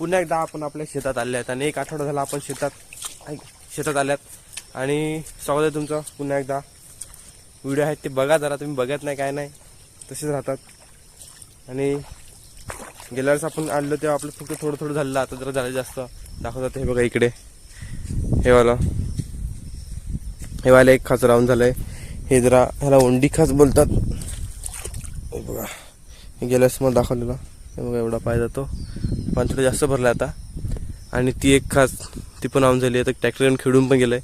पुन्हा एकदा आपण आपल्या शेतात आले आहेत आणि एक आठवडा झाला आपण शेतात ऐक, शेतात आल्यात. आणि स्वागत आहे तुमचं पुन्हा एकदा. व्हिडिओ आहेत ते बघा जरा तुम्ही बघत नाही काय नाही तसेच राहतात. आणि गेल्या वेळेस आपण आणलं तेव्हा आपलं फक्त थोडं थोडं झालं आता जरा झालं जास्त. दाखवतात हे बघा इकडे. हे वाला. हे वाला एक खास राहून झालंय. हे जरा ह्याला ओंडी खास बोलतात. हे बघा. हे गेल्या वेळेस मला दाखवलेलं. बघा एवढा पाय जातो. पण थोडं जास्त भरला आता. आणि ती एक खास ती पण आऊन झाली. आता ट्रॅक्टर येऊन खेळून पण गेलंय.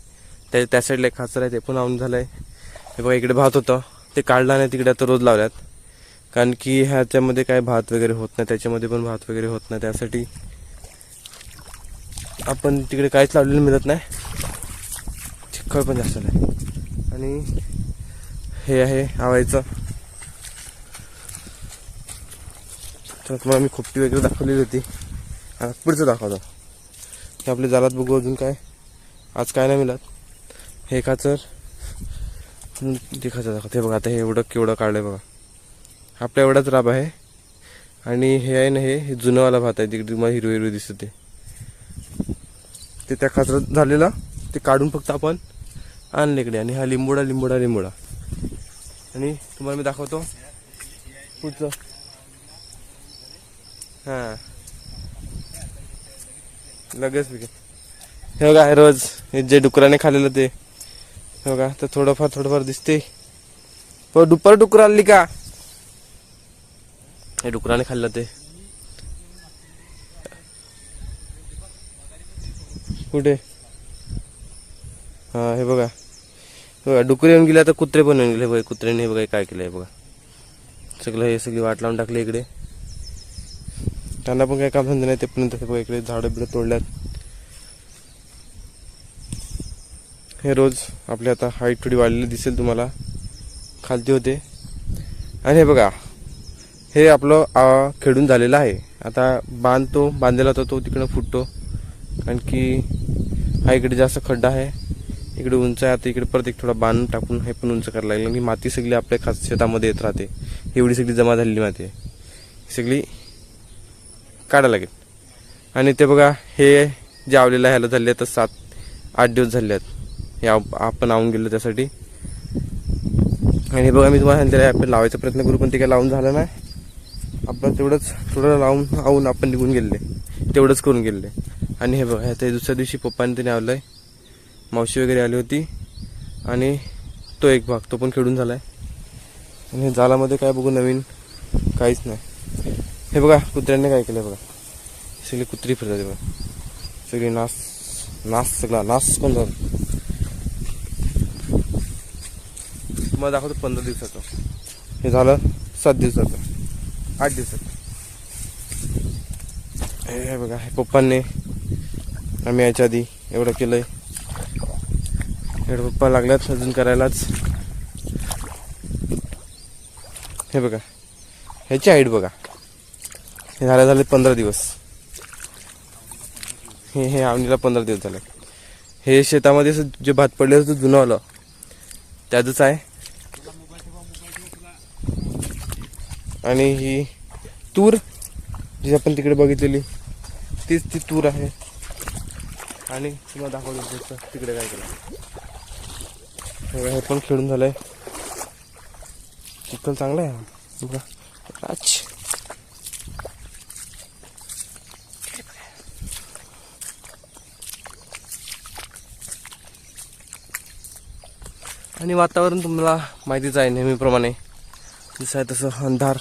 त्या त्या साईडला एक खाचर आहे ते पण आऊन झालं हे बघा इकडे भात होतं. ते काढला नाही तिकडे आता रोज लावल्यात. कारण की ह्याच्यामध्ये काय भात वगैरे होत नाही त्याच्यामध्ये पण भात वगैरे होत नाही. त्यासाठी आपण तिकडे काहीच लावलेलं मिळत नाही. चिखळ पण जास्त नाही. आणि हे आहे आवायचं तर तुम्हाला मी खोपटी वगैरे दाखवलेली होती. आता पुढचं दाखवतो. हे आपले जालात बघू अजून काय. आज काय नाही मिळत. हे खाचर ते खाचर दाखवते हे बघा आता हे एवढं केवढं काढलंय बघा. आपल्या एवढाच राब आहे. आणि हे आहे ना हे जुनंवाला भात आहे. तिकडे तुम्हाला हिरवे हिरवे दिसत ते. त्या खाचरात झालेला. ते काढून फक्त आपण आणले इकडे. आणि हा लिंबोडा लिंबोडा लिंबोडा. आणि तुम्हाला मी दाखवतो. पुढचं. हां. लगेच विकत. हे बघा हे रोज हे जे डुकराने खाल्लेलं ते. हे बघा तर थोडंफार थोडंफार दिसते. हो, पण दुपार डुकर आणली का? हे डुकराने खाल्लं ते. कुठे? हा हे बघा. हे बघा डुकरे येऊन गेले आता कुत्रे पण येऊन गेले. बघा कुत्र्याने हे बघा काय केलं आहे बघा. सगळं हे सगळी वाट लावून टाकली इकडे. त्यांना पण काही काम धंदे नाही ते पण तसे बघा इकडे झाडं बिडं तोडल्यात. हे रोज आपली आता हाईट थोडी वाढलेली दिसेल तुम्हाला. खालती होते. आणि हे बघा हे आपलं खेळून झालेलं आहे. आता बांधतो बांधलेला होता तो तिकडं फुटतो. कारण की हा इकडे जास्त खड्डा आहे. इकडे उंच आहे आता इकडे परत एक थोडा बांध टाकून हे पण उंच करायला लागेल. की माती सगळी आपल्या खास शेतामध्ये येत राहते. एवढी सगळी जमा झालेली माती सगळी काढायला लागेल आणि ते बघा हे जे आवलेलं आहे ह्याला झाले तर सात आठ दिवस झाले आहेत. हे आप- आपण आवून गेलो त्यासाठी. आणि हे बघा मी तुम्हाला सांगितलं आपण लावायचा प्रयत्न करू पण ते काय लावून झालं नाही. आपण तेवढंच थोडं लावून आवून आपण निघून गेले तेवढंच करून गेले आणि हे बघा ते दुसऱ्या दिवशी पप्पाने त्याने आहे मावशी वगैरे आली होती. आणि तो एक भाग तो पण खेळून झाला आहे आणि हे जालामध्ये काय बघू नवीन काहीच नाही. हे बघा कुत्र्यांनी काय केलं बघा. सगळी कुत्री फिरतात बघा. सगळी नास नास सगळा नास कोण झाला? तुम्हाला दाखवतो पंधरा दिवसाचं. हे झालं सात दिवसाचं. आठ दिवसाचं. हे हे बघा हे पप्पांनी आम्ही याच्या आधी एवढं केलंय. एवढं पप्पा लागल्यात अजून करायलाच. हे बघा ह्याची हाईट बघा. हे झाले झाले पंधरा दिवस. हे हे आवणीला पंधरा दिवस झाले. हे शेतामध्ये असं जे भात पडले असं जुनं आलं त्याचंच आहे. आणि ही तूर जी आपण तिकडे बघितलेली तीच ती तूर आहे. आणि तुम्हाला दाखवतो तिकडे काय केलं. हे पण खेळून झालंय. चिखल चांगला आहे हा. बघा. आणि वातावरण तुम्हाला माहितीच आहे नेहमीप्रमाणे. जसं आहे तसं अंधार.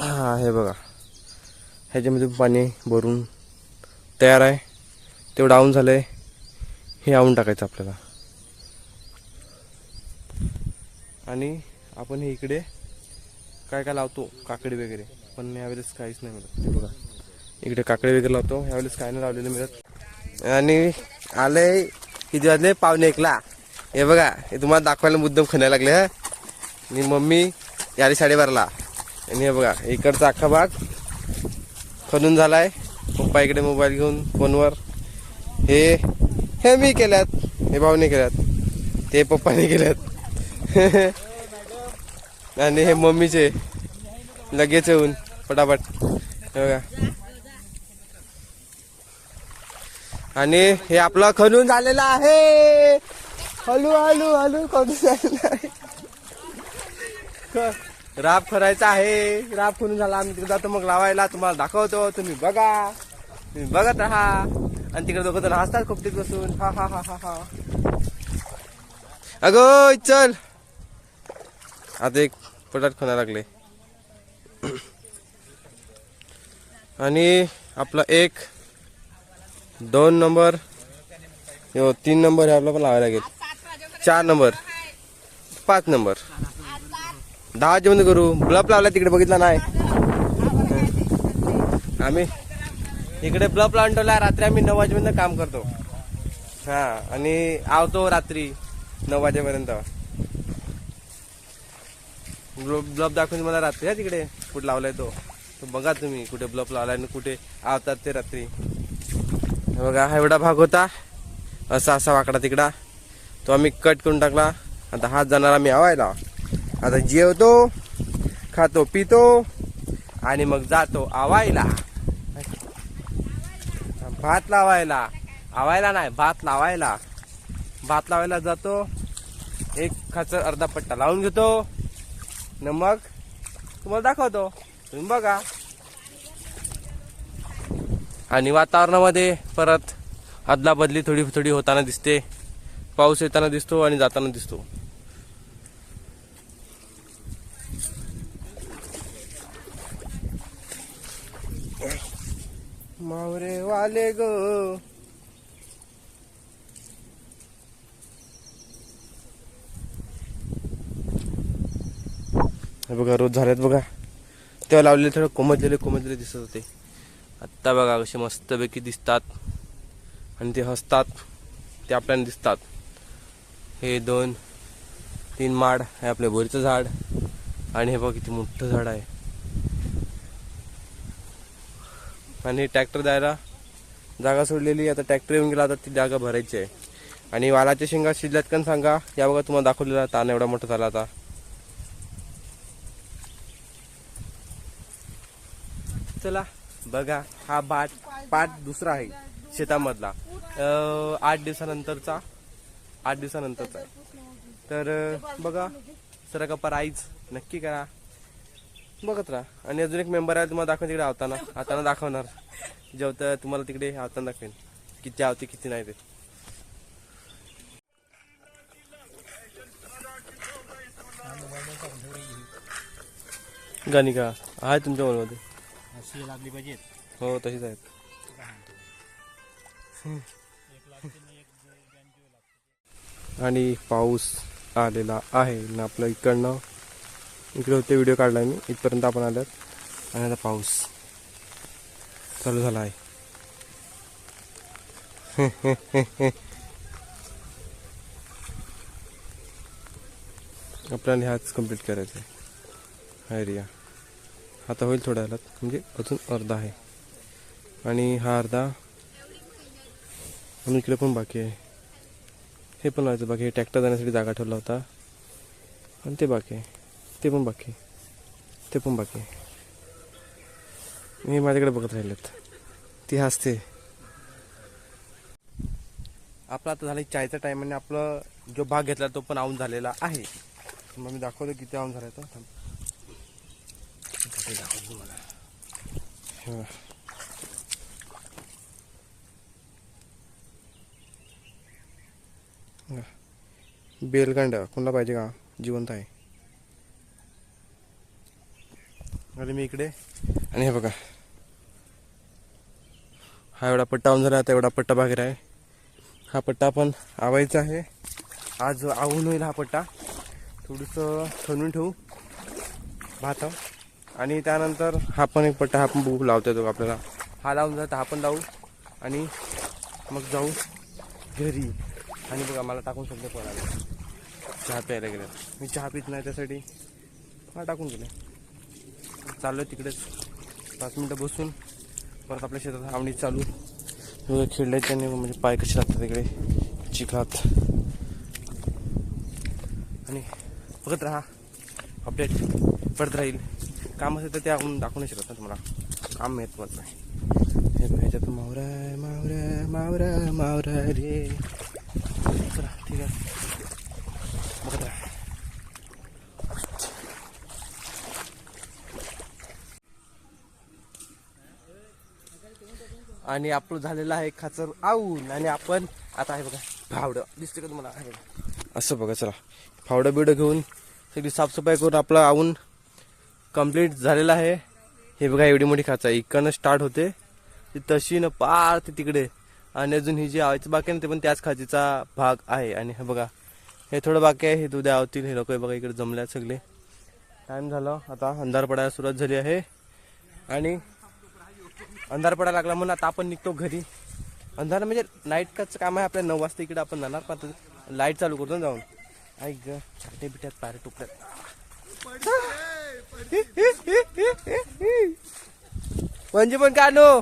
हा हे बघा. ह्याच्यामध्ये पाणी भरून तयार आहे. तेवढं झालं झालंय. हे आवून टाकायचं आपल्याला. आणि आपण हे इकडे काय काय लावतो? काकडी वगैरे. पण यावेळेस काहीच नाही मिळत. हे बघा. इकडे काकडी वगैरे लावतो. यावेळेस काय नाही लावलेलं मिळत. आणि आलंय. किती वाजले पावणे एकला हे बघा हे तुम्हाला दाखवायला मुद्दम खणायला लागले आणि मम्मी यारी साडेबाराला आणि हे बघा इकडचा अख्खा भाग खणून झालाय. पप्पा इकडे मोबाईल घेऊन फोनवर. हे हे मी केल्यात. हे भाऊने केल्यात. ते पप्पाने केल्यात. आणि हे मम्मीचे लगेच येऊन पटापट. हे बघा. आणि हे आपलं खणून झालेलं आहे. हलू हलू हलू खणून झालेलं आहे. राब खरायचा आहे. राब खणून झाला. आम्ही तिकडे जातो मग लावायला. तुम्हाला दाखवतो. तुम्ही बघा. तुम्ही बघत राहा. आणि तिकडे दोघं जण हसतात खूप बसून. हा हा हा हा हा. अग चल. आता एक पटाट खणा लागले. आणि आपला एक दोन नंबर. यो तीन नंबर हे आपला पण लावायला लागेल. चार नंबर. पाच नंबर. दहा बंद करू. ब्लब लावला तिकडे बघितला नाही. आम्ही इकडे ब्लब लावून ठेवला रात्री आम्ही नऊ वाजेपर्यंत काम करतो. हा आणि आवतो रात्री नऊ वाजेपर्यंत. ब्लब ब्लब दाखवून मला रात्री आहे तिकडे कुठे लावलाय तो. तो बघा तुम्ही कुठे ब्लब लावलाय आणि कुठे आवतात ते रात्री. बघा हा एवढा भाग होता. असा असा वाकडा तिकडा. तो आम्ही कट करून टाकला. आता हात जाणार आम्ही आवायला आता जेवतो खातो पितो आणि मग जातो आवायला. भात लावायला. आवायला नाही भात लावायला. भात लावायला जातो. एक खाचर अर्धा पट्टा लावून घेतो. न मग तुम्हाला दाखवतो. तुम्ही बघा. आणि वातावरणामध्ये परत अदला बदली थोडी थोडी होताना दिसते. पाऊस येताना दिसतो आणि जाताना दिसतो. मावरे वाले गो. हे बघा रोज झालेत बघा. तेव्हा लावलेले थोडं कोमजलेले कोमजलेले दिसत होते. आत्ता बघा कसे मस्तपैकी दिसतात. आणि ते हसतात. ते आपल्याला दिसतात. हे दोन तीन माड हे आपले बोरीचं झाड आणि हे बघा किती मोठं झाड आहे. आणि ट्रॅक्टर जायला जागा सोडलेली आता ट्रॅक्टर येऊन गेला आता ती जागा भरायची आहे. आणि वालाच्या शेंगा शिजल्यात कण सांगा. या बघा तुम्हाला दाखवलेला ताण एवढा मोठा झाला आता. चला. बघा हा बाट पाठ दुसरा आहे शेतामधला. आठ दिवसानंतरचा आठ दिवसानंतरचा आहे. तर बघा सर का आईच नक्की करा. बघत राहा. आणि अजून एक मेंबर आहे तुम्हाला दाखवेन तिकडे आवताना. आताना दाखवणार. जेवतं तुम्हाला तिकडे आवताना दाखवेन. किती आवते किती नाही ते. गाणी का? आहे तुमच्या मनामध्ये अशी लागली पाहिजेत. हो तशीच आहेत. आणि पाऊस आलेला आहे ना आपलं इकडनं इकडे होते व्हिडिओ काढला मी इथपर्यंत आपण आल्यात. आणि आता पाऊस चालू झाला आहे आपल्याला ह्याच कंप्लीट करायचं आहे हा आता होईल थोड्या वेळात म्हणजे अजून अर्धा आहे. आणि हा अर्धा आणि इकडे पण बाकी आहे. हे पण लावायचं बाकी हे ट्रॅक्टर जाण्यासाठी जागा ठेवला होता. आणि ते बाकी आहे. ते पण बाकी आहे. ते पण बाकी आहे. मी माझ्याकडे बघत राहिलेत. ती हसते. आपला आता झाला चायचा टाईम आणि आपलं जो भाग घेतला तो पण आऊन झालेला आहे. मग मी दाखवतो किती आऊन झाला तो. थांब. ते दाखवतो तुम्हाला कोणाला पाहिजे का? जिवंत आहे. अरे मी इकडे. आणि हे बघा. हा एवढा पट्टा होऊन झाला आता एवढा पट्टा बाहेर आहे. हा पट्टा आपण आवायचा आहे. आज आवून होईल हा पट्टा. थोडंसं खणून ठेवू. भात आणि त्यानंतर हा पण एक पट्टा हा पण बघू लावता येतो आपल्याला. हा लावून जातो हा पण लावू. आणि मग जाऊ घरी. आणि बघा मला टाकून सध्या पडायला चहा प्यायला गेलं. मी चहा पित नाही त्यासाठी. हा टाकून गेले चाललो तिकडेच. पाच मिनटं बसून परत आपल्या शेतात आवडी चालू. एवढं खेळलंय त्याने म्हणजे पाय कसे लागतात तिकडे. चिखलात. आणि बघत राहा. अपडेट पडत राहील. काम असेल तर ते आपण दाखवू नाही शकत ना तुम्हाला. काम मिळत पण नाही. ह्याच्यात मावरा मावरा मावरा मावरा रे. चला ठीक आहे. बघत राहा. आणि आपलं झालेलं आहे खाचर आऊन. आणि आपण आता आहे बघा फावडं दिसते का तुम्हाला? आहे बघा. असं बघा चला. फावडं बिवडं घेऊन सगळी साफसफाई करून आपलं आऊन कंप्लीट झालेलं आहे. हे बघा एवढी मोठी खाचा. आहे इकडनं स्टार्ट होते. ती तशी न पार ते तिकडे. आणि अजून ही जी आवायचं बाकी आहे ना ते पण त्याच खाचीचा भाग आहे. आणि हे बघा हे थोडं बाकी आहे. हे उद्या आवतील हे लोक बघा इकडे जमल्यात सगळे. टाईम झाला. आता अंधार पडायला सुरुवात झाली आहे. आणि अंधार पडायला लागला म्हणून आता आपण निघतो घरी. अंधार म्हणजे नाईटकाचं काम आहे. आपल्या नऊ वाजता इकडे आपण जाणार. पण लाइट चालू करतो ना जाऊन. ऐक ग बिट्यात पारे टुकड्यात म्हणजे पण का नो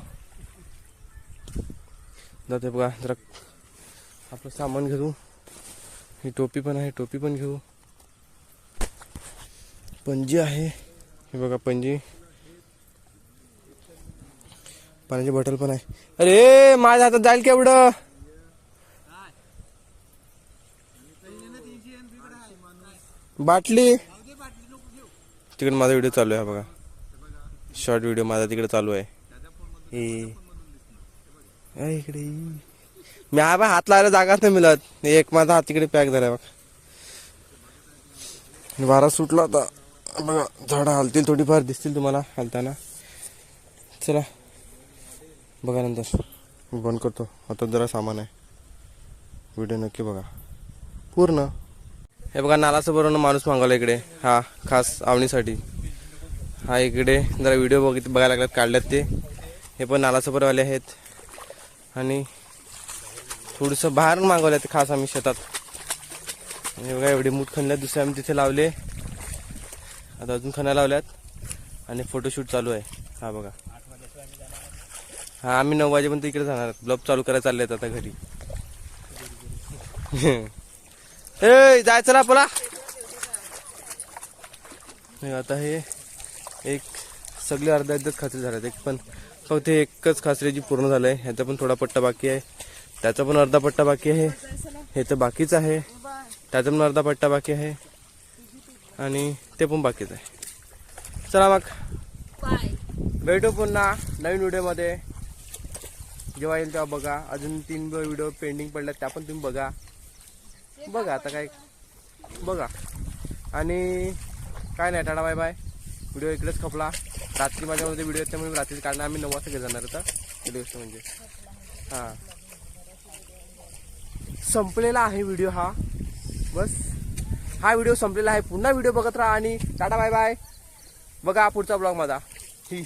जाते बघा जरा आपलं सामान घेऊ ही टोपी पण आहे टोपी पण घेऊ पंजी आहे हे बघा पंजी पाण्याची बॉटल पण आहे अरे माझ्या हातात जाईल केवढं बाटली तिकडे माझा व्हिडिओ चालू आहे बघा. शॉर्ट व्हिडिओ माझा तिकडे चालू आहे. इकडे मी हा बा हात लावायला जागाच नाही मिळत. एक माझा हात तिकडे पॅक झालाय बघा. वारा सुटला होता बघा झाडं हालतील थोडीफार दिसतील तुम्हाला हालताना. चला. बघा नंतर. मी बंद करतो. आता जरा सामान आहे. व्हिडिओ नक्की बघा. पूर्ण. हे बघा नालाचं बरोबर माणूस मागवला इकडे. हा खास आवणीसाठी. हा इकडे जरा व्हिडिओ बघित बघायला लागल्यात काढल्यात ते. हे पण नालासोबरवाले आहेत. आणि थोडंसं बाहेर मागवलं ते खास आम्ही शेतात. हे बघा एवढे मूठ खणल्यात दुसरे आम्ही तिथे लावले. आता अजून खणा लावल्यात. आणि फोटोशूट चालू आहे. हा बघा. हा आम्ही नऊ वाजेपर्यंत इकडे जाणार. ब्लॉग चालू करायला चालले आहेत आता घरी. ए जाय चला बोला नाही, आता हे एक सगळे अर्धा अर्धाच खाचरे झाल्यात. एक पण फक्त हे एकच खासरीची पूर्ण झालं आहे ह्याचा पण थोडा पट्टा बाकी आहे. त्याचा पण अर्धा पट्टा बाकी आहे. हे तर बाकीच आहे. त्याचा पण अर्धा पट्टा बाकी आहे. आणि ते पण बाकीच आहे. चला मग. भेटू पुन्हा नवीन व्हिडिओमध्ये. जेव्हा येईल तेव्हा बघा. अजून तीन व्हिडिओ पेंडिंग पडल्यात त्या पण तुम्ही बघा. बघा आता काय बघा. आणि काय नाही टाटा बाय बाय. व्हिडिओ इकडेच खपला. रात्री माझ्यामध्ये व्हिडिओ आहेत त्यामुळे रात्री काढणं आम्ही नऊ वाजता घेत जाणार होता पहिली गोष्ट म्हणजे. हां. संपलेला आहे व्हिडिओ हा. बस. हा व्हिडिओ संपलेला आहे. पुन्हा व्हिडिओ बघत राहा आणि टाटा बाय बाय. बघा पुढचा ब्लॉग माझा. ही.